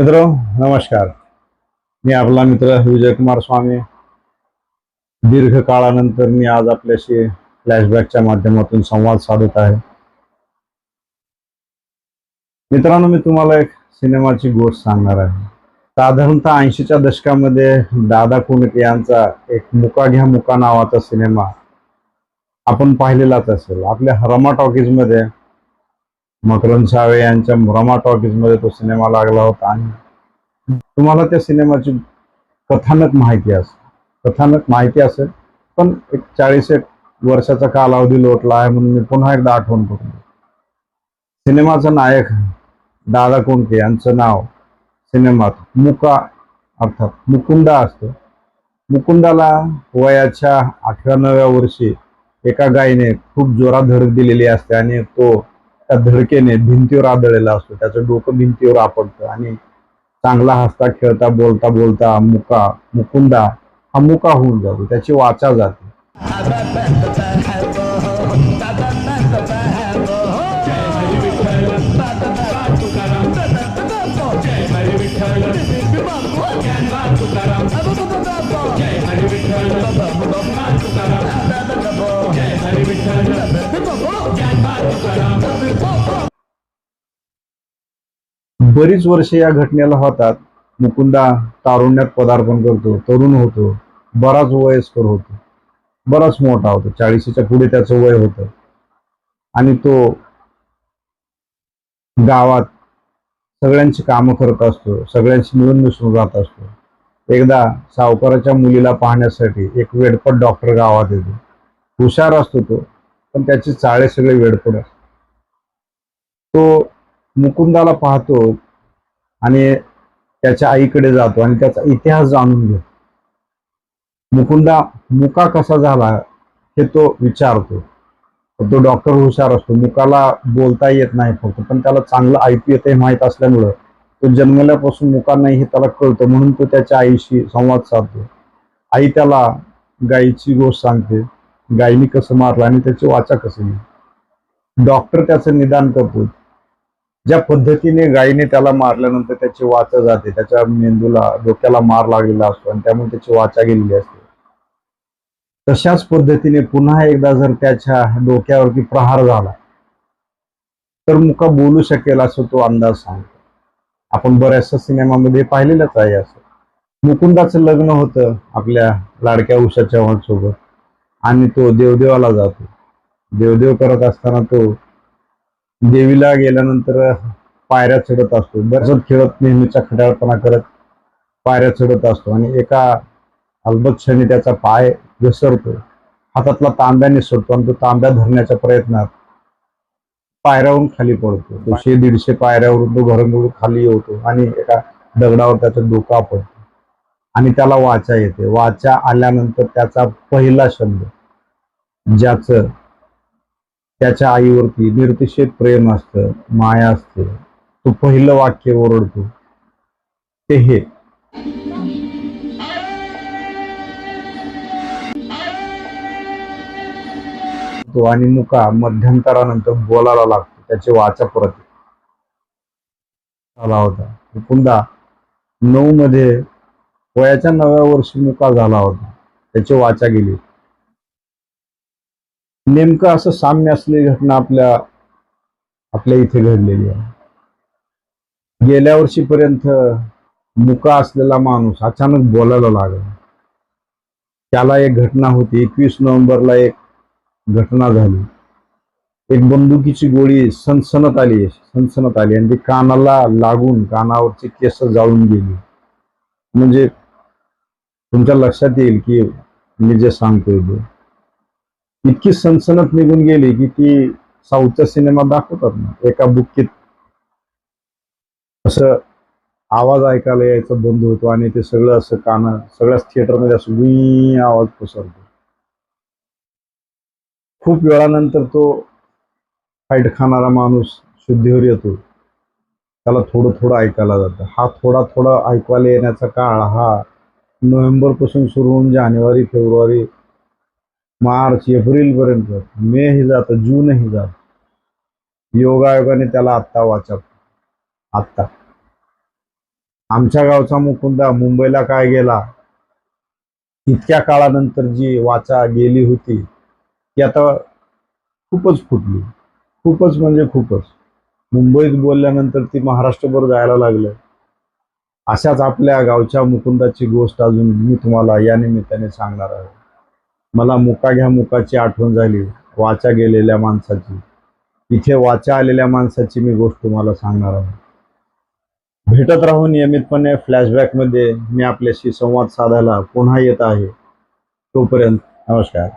मित्र नमस्कार. मी आपला मित्र विजयकुमार स्वामी. दीर्घ काळानंतर मी आज आपल्याशी फ्लॅशबॅकच्या माध्यमातून संवाद साधत आहे. मित्रांनो मी तुम्हाला एक सिनेमाची गोष्ट सांगणार आहे. साधारणतः ऐंशीच्या दशकामध्ये दादा कुणके यांचा एक मुका घ्या मुका नावाचा सिनेमा आपण पाहिलेलाच असेल. आपल्या हरमा टॉकीजमध्ये मकरंद सावे यांच्या रमा टॉकीजमध्ये तो सिनेमा लागला होता आणि तुम्हाला त्या सिनेमाची कथानक माहिती असेल. कथानक माहिती असेल पण एक चाळीस एक वर्षाचा कालावधी लोटला आहे म्हणून मी पुन्हा एकदा आठवण करतो सिनेमाचा नायक दादा कोंडके यांचं नाव सिनेमात मुका अर्थात मुकुंदा असतो. मुकुंदाला वयाच्या अठराव्या वर्षी एका गायीने खूप जोरात धडक दिलेली असते आणि तो त्या धडकेने भिंतीवर आदळलेला असतो. त्याचं डोकं भिंतीवर आपडतं आणि चांगला हसता खेळता बोलता बोलता मुका मुकुंदा हा मुका होऊन जातो. त्याची वाचा जाते. बरीच वर्षे या घटनेला होतात. मुकुंदा तारुण्यात पदार्पण करतो तरुण होतो बराच वयस्कर होतो. बराच मोठा होतो चाळीशीच्या पुढे त्याचं वय होतं. आणि तो गावात सगळ्यांची कामं करत असतो सगळ्यांशी मिळून मिसळून राहत असतो. एकदा सावकाराच्या मुलीला पाहण्यासाठी एक वेडपट डॉक्टर गावात येतो. हुशार असतो तो. पण त्याचे चाळे सगळे वेडपट तो मुकुंदाला पाहतो आणि त्याच्या आईकडे जातो आणि त्याचा इतिहास जाणून घेतो. मुकुंदा मुका कसा झाला हे तो विचारतो. तो डॉक्टर हुशार असतो. मुकाला बोलता येत नाही फक्त पण त्याला चांगलं ऐकू येते माहीत असल्यामुळं. तो जन्मल्यापासून मुका नाही हे त्याला कळतं म्हणून तो त्याच्या आईशी संवाद साधतो. आई त्याला गायीची गोष्ट सांगते. गायीने कसं मारलं आणि त्याची वाचा कसं गेली डॉक्टर त्याचं निदान करतो ज्या पद्धतीने गायीने त्याला मारल्यानंतर त्याची वाचा जाते त्याच्या मेंदूला डोक्याला मार लागलेला असतो आणि त्यामुळे त्याची वाचा गेलेली असते. तशाच पद्धतीने पुन्हा एकदा जर त्याच्या डोक्यावरती प्रहार झाला तर मुका बोलू शकेल असं तो अंदाज सांगतो. आपण बऱ्याचशा सिनेमामध्ये पाहिलेलंच आहे असं. मुकुंदाचं लग्न होतं आपल्या लाडक्या उषा चव्हाण सोबत आणि तो देवदेवाला जातो. देवदेव करत असताना तो देवीला गेल्यानंतर पायऱ्या चढत असतो. बरसत खेळत नेहमीचा खड्याळपणा करत पायऱ्या चढत असतो आणि एका अल्बत क्षणी त्याचा पाय घसरतो. हातातला तांब्या सोडतो आणि तो तांब्या धरण्याच्या प्रयत्नात पायऱ्यावरून खाली पडतो. दोनशे दीडशे पायऱ्यावरून तो घरंगळून खाली येतो आणि एका दगडावर त्याचा डोका पडतो आणि त्याला वाचा येते. वाचा आल्यानंतर त्याचा पहिला शब्द ज्याचं त्याच्या आईवरती निर्तिशय प्रेम असतं माया असते तो पहिलं वाक्य ओरडतो. ते हे. तो आणि मुका मध्यंतरानंतर बोलायला लागतो. त्याचे वाचा परत येते. होता. मुकुंदा नऊ मध्ये वयाच्या नव्या वर्षी मुका झाला होता. त्याची वाचा गेली. नेमकं असं साम्य असलेली घटना आपल्या आपल्या इथे घडलेली आहे. गेल्या वर्षीपर्यंत मुका असलेला माणूस अचानक बोलायला लागला. त्याला एक घटना होती. एकवीस नोव्हेंबरला एक घटना झाली. एक बंदुकीची गोळी सनसनत आली सनसनत आली. आणि ती कानाला लागून कानावरचे केस जाळून गेली. म्हणजे तुमच्या लक्षात येईल की मी जे सांगतोय ते. इतकी सनसनत निघून गेली की ती साऊथचा सिनेमा दाखवतात ना एका बुक्कीत. असं आवाज ऐकायला यायचा बंद होतो आणि ते सगळं असं कान सगळ्याच थिएटरमध्ये असं गुई आवाज पसरतो. खूप वेळानंतर तो फाईट खाणारा माणूस शुद्धीवर येतो. त्याला थोडं थोडं ऐकायला जातं. हा थोडा थोडा ऐकवायला येण्याचा काळ हा नोव्हेंबरपासून सुरू होऊन जानेवारी फेब्रुवारी मार्च एप्रिलपर्यंत. मे ही जातं जूनही जात. योगायोगाने त्याला आत्ता वाचा आत्ता. आमच्या गावचा मुकुंदा मुंबईला काय गेला? इतक्या काळानंतर जी वाचा गेली होती ती आता खूपच फुटली. खूपच म्हणजे खूपच. मुंबईत बोलल्यानंतर ती महाराष्ट्रभर जायला लागलं. अशाच आपल्या गावच्या मुकुंदाची गोष्ट अजून मी तुम्हाला या निमित्ताने सांगणार आहे. मला मुका घ्या मुकाची आठवण झाली वाचा गेलेल्या माणसाची. इथे वाचा आलेल्या माणसाची मी गोष्ट तुम्हाला सांगणार आहे. भेटत राहू नियमितपणे फ्लॅशबॅकमध्ये मी आपल्याशी संवाद साधायला पुन्हा येत आहे. तोपर्यंत नमस्कार.